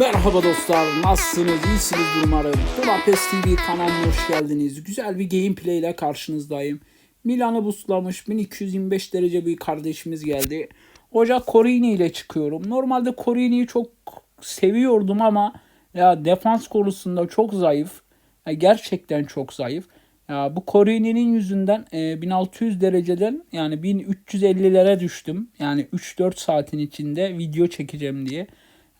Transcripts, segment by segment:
Merhaba dostlar, nasılsınız? İyisiniz umarım. Budapest TV kanalına hoş geldiniz. Güzel bir gameplay ile karşınızdayım. Milan'ı buslamış 1225 derece bir kardeşimiz geldi. Ocak Corini ile çıkıyorum. Normalde Corini'yi çok seviyordum ama ya defans konusunda çok zayıf. Ya gerçekten çok zayıf. Ya bu Corini'nin yüzünden e, 1600 dereceden yani 1350'lere düştüm. Yani 3-4 saatin içinde video çekeceğim diye.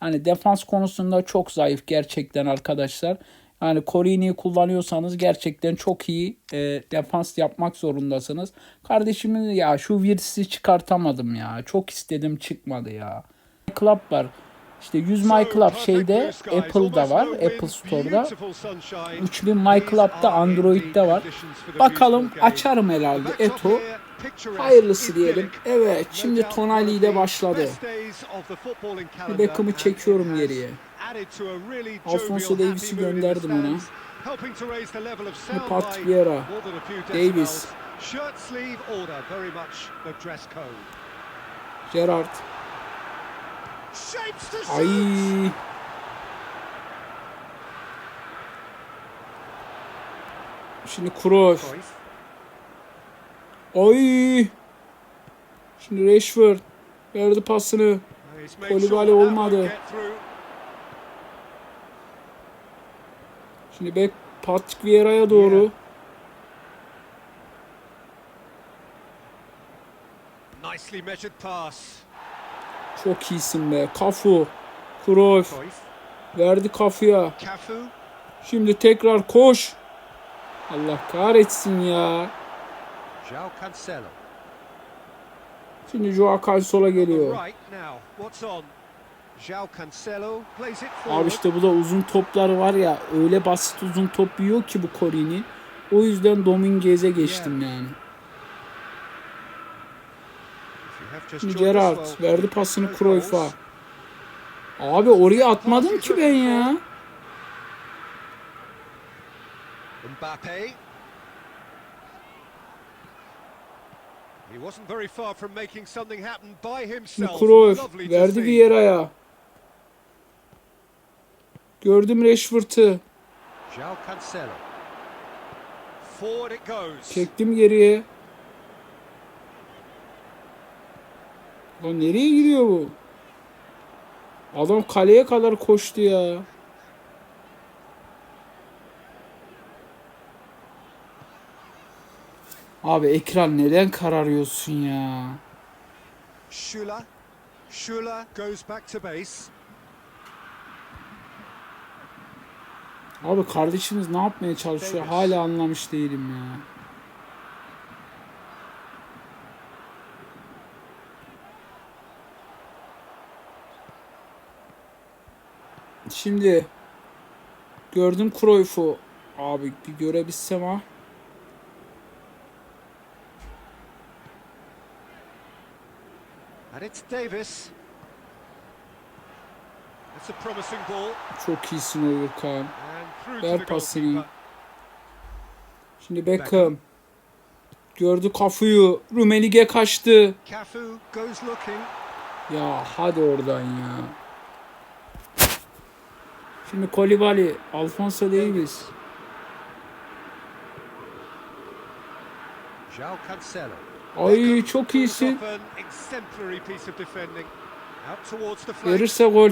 Yani defans konusunda çok zayıf gerçekten arkadaşlar. Yani Corini'yi kullanıyorsanız gerçekten çok iyi e, defans yapmak zorundasınız. Kardeşimin ya şu virsi çıkartamadım ya. Çok istedim çıkmadı ya. Club var. İşte 100 My Club şeyde Apple'da var. Apple Store'da. 3000 My Club'da Android'de var. Bakalım açarım herhalde Eto. Hayırlısı diyelim. Evet şimdi Tonali ile başladı. Bir Beckham'ı çekiyorum geriye. Alfonso Davies'i gönderdim ona. Şimdi Patrick Vieira. Davies. Gerrard. Ay. Şimdi Cruyff. Ay. Şimdi Rashford verdi pasını. Kolibali olmadı. Şimdi Beck Patrick Vieira'ya doğru. Nicely measured pass. Çok iyisin be. Kafu. Cruyff. Verdi Kafu'ya. Şimdi tekrar koş. Allah kahretsin ya. João Cancelo. Şimdi Joao geliyor. Cancelo forward. Abi işte bu da uzun toplar var ya öyle basit uzun top yiyor ki bu Corini. O yüzden Dominguez'e geçtim yani. Şimdi well, verdi pasını Cruyff'a. Abi oraya atmadım ki ben ya. Mbappe. To verdi see. Vieira'ya. Gördüm Rashford'ı. Çektim geriye. Lan nereye gidiyor bu? Adam kaleye kadar koştu ya. Abi ekran neden kararıyorsun ya? Schüller. Schüller goes back to base. Abi kardeşimiz ne yapmaya çalışıyor? Hala anlamış değilim ya. Şimdi gördüm Cruyff'u. Abi bir görebilsem ha. And it's Davis. It's a promising ball. Çok iyisin through Ver pasını. Şimdi Beckham. Gördü kafayı. Rumenige kaçtı. Ya hadi oradan ya. Şimdi Kolibali. Alfonso Davies. João Cancelo. Ay çok iyisin. Verirse gol.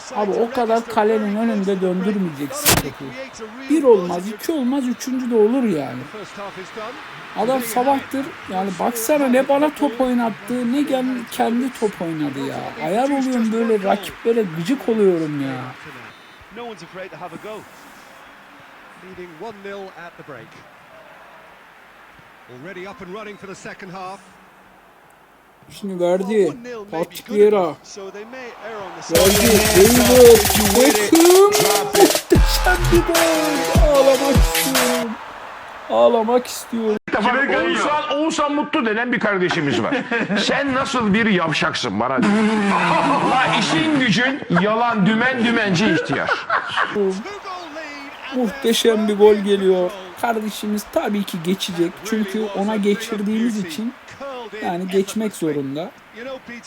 Side Abi o kadar kalenin önünde döndürmeyeceksin topu. Bir olmaz, iki olmaz, üçüncü de olur yani. Adam sabahtır yani baksana ne bana top oynattı ne kendi top oynadı ya. Ayar oluyorum böyle rakiplere gıcık oluyorum ya. No one's afraid to have a go. Leading 1-0 at the break. Already up and running for the second half. Şimdi verdi. 1-0 may be Patrick good Vieira. enough, So they may err on the side. Verdi. David. Beckham. Muhteşem bir gol. Ağlamak istiyorum. Ağlamak istiyorum. Oğuzhan, Oğuzhan Mutlu denen bir kardeşimiz var. Sen nasıl bir yavşaksın bana gücün yalan dümen dümenci ihtiyar. Muhteşem bir gol geliyor. kardeşimiz tabii ki geçecek. Çünkü ona geçirdiğimiz için yani geçmek zorunda.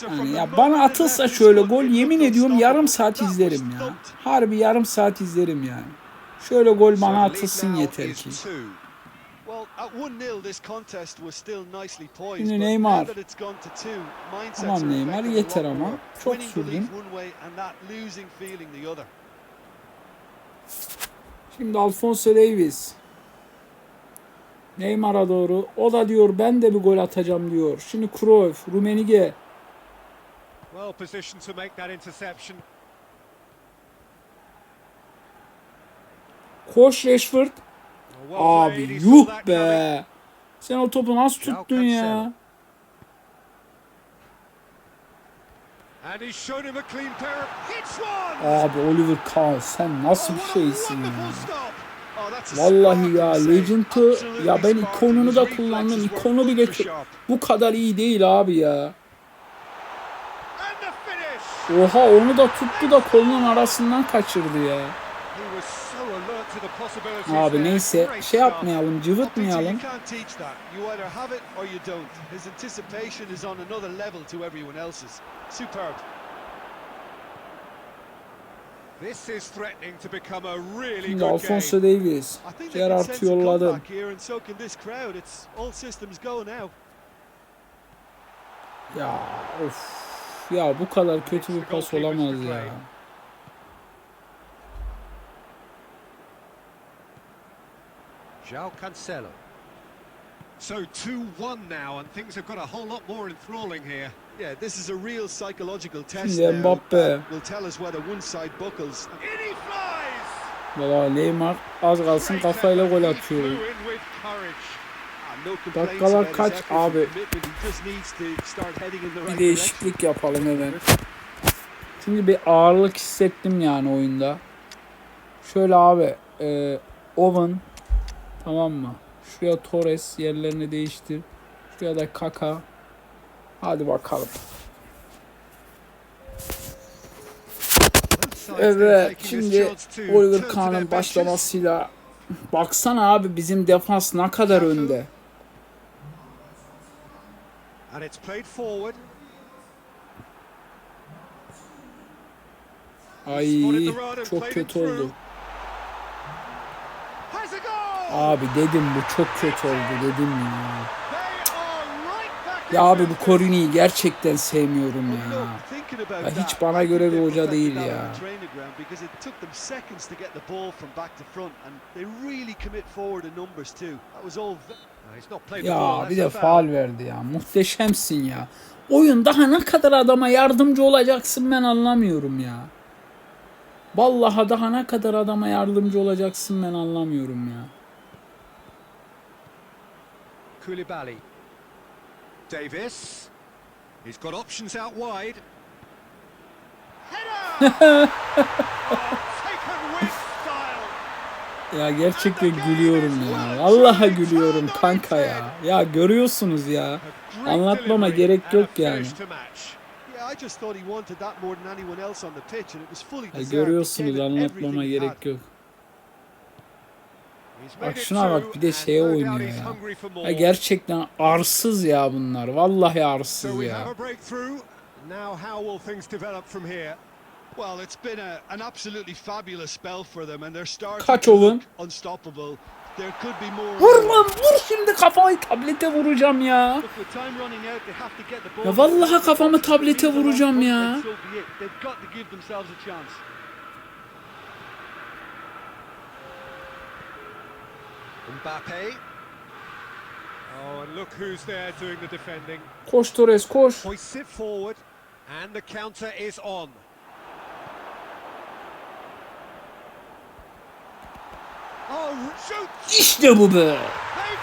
Yani ya bana atılsa şöyle gol yemin ediyorum yarım saat izlerim ya. Harbi yarım saat izlerim yani. Şöyle gol bana atılsın yeter ki. Şimdi Neymar. now that it's gone to two, mindsets Tamam are Neymar, yeter ama. Çok sürdün. belief one way and that losing feeling the other. Şimdi Alfonso Davies. Neymar'a doğru. O da diyor ben de bir gol atacağım diyor. Şimdi Cruyff, Rumenige. Well positioned to make that interception. Koş Rashford. Abi yuh be. Sen o topu nasıl tuttun ya? And he's shown him a clean pair of hits one. Abi Oliver Kahn sen nasıl bir what a şeysin ya? Oh, Vallahi ya. Legend'ı ya ben ikonunu da kullandım. İkonu bile bu kadar iyi değil abi ya. And the finish. Oha onu da tuttu da kolunun arasından kaçırdı ya. He was so alert to the possibilities Abi neyse şey yapmayalım cıvıtmayalım. Şimdi Alfonso. Davies. Go now. Ya of. Ya bu kadar kötü bir pas olamaz ya. João Cancelo. So 2-1 now, and things have got a whole lot more enthralling here. Yeah, this is a real psychological test Şimdi Mbappe. will tell us whether one side buckles. In he flies! Valla Neymar az kalsın kafayla gol atıyor. Ah, Dakikalar kaç abi? Bir değişiklik yapalım hemen. Şimdi bir ağırlık hissettim yani oyunda. Şöyle abi. E, Owen. Tamam mı? Şuraya Torres yerlerini değiştir. Şuraya da Kaka. Hadi bakalım. Evet şimdi Oliver Kahn'ın başlamasıyla baksana abi bizim defans ne kadar önde. And it's played forward. Ay çok kötü oldu. Abi dedim bu çok kötü oldu dedim ya. Ya abi bu it. Korini'yi gerçekten sevmiyorum ya. Ya hiç bana göre bir hoca değil ya. Ya bir de faal verdi ya. Muhteşemsin ya. Oyun daha ne kadar adama yardımcı olacaksın ben anlamıyorum ya. Vallahi daha ne kadar adama yardımcı olacaksın ben anlamıyorum ya. Koulibaly. Davis. He's got options out wide. Ya gerçekten gülüyorum ya. Vallahi gülüyorum kanka ya. Ya görüyorsunuz ya. Anlatmama gerek yok yani. Ya görüyorsunuz anlatmama gerek yok. Bak şuna bak bir de şeye oynuyor ya. Ya gerçekten arsız ya bunlar. Vallahi arsız ya. Now how Kaç look unstoppable. Vur vur şimdi kafayı tablete vuracağım ya. Ya vallahi kafamı tablete vuracağım ya. And so be it. They've got to give themselves a chance. Mbappe. Oh, and look who's there doing the defending. Koş Torres koş. Hoists it forward, and the counter is on. Oh! İşte bu be.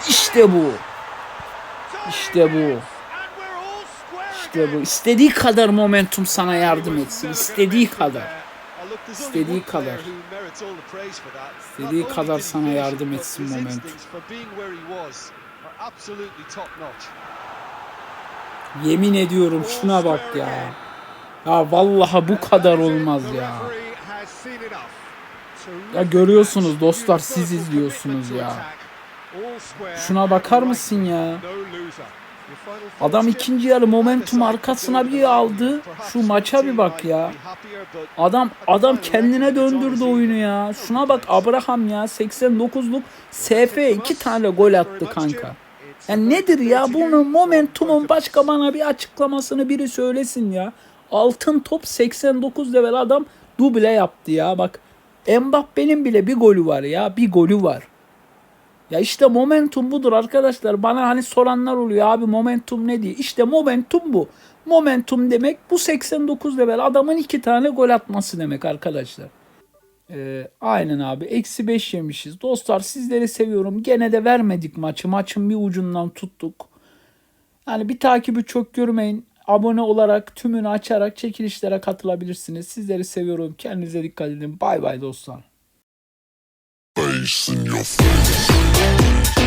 İşte bu. İşte bu. İşte bu. İstediği kadar momentum sana yardım etsin. İstediği kadar. İstediği kadar. İstediği kadar sana yardım etsin notch. Yemin ediyorum şuna bak ya. Ya vallahi bu kadar olmaz ya. Ya görüyorsunuz dostlar siz izliyorsunuz ya. Şuna bakar mısın ya? Adam ikinci yarı momentum arkasına bir aldı. Şu maça bir bak ya. Adam adam kendine döndürdü oyunu ya. Şuna bak Abraham ya 89'luk SF iki tane gol attı kanka. Ya nedir ya bunun momentumun başka bana bir açıklamasını biri söylesin ya. Altın top 89 level adam duble yaptı ya bak. Mbappe'nin bile bir golü var ya bir golü var. Ya işte momentum budur arkadaşlar. Bana hani soranlar oluyor abi momentum ne diye. İşte momentum bu. Momentum demek bu 89 level adamın iki tane gol atması demek arkadaşlar. Ee, aynen abi. Eksi 5 yemişiz. Dostlar sizleri seviyorum. Gene de vermedik maçı. Maçın bir ucundan tuttuk. Yani bir takibi çok görmeyin. Abone olarak tümünü açarak çekilişlere katılabilirsiniz. Sizleri seviyorum. Kendinize dikkat edin. Bay bay dostlar. Face in your face.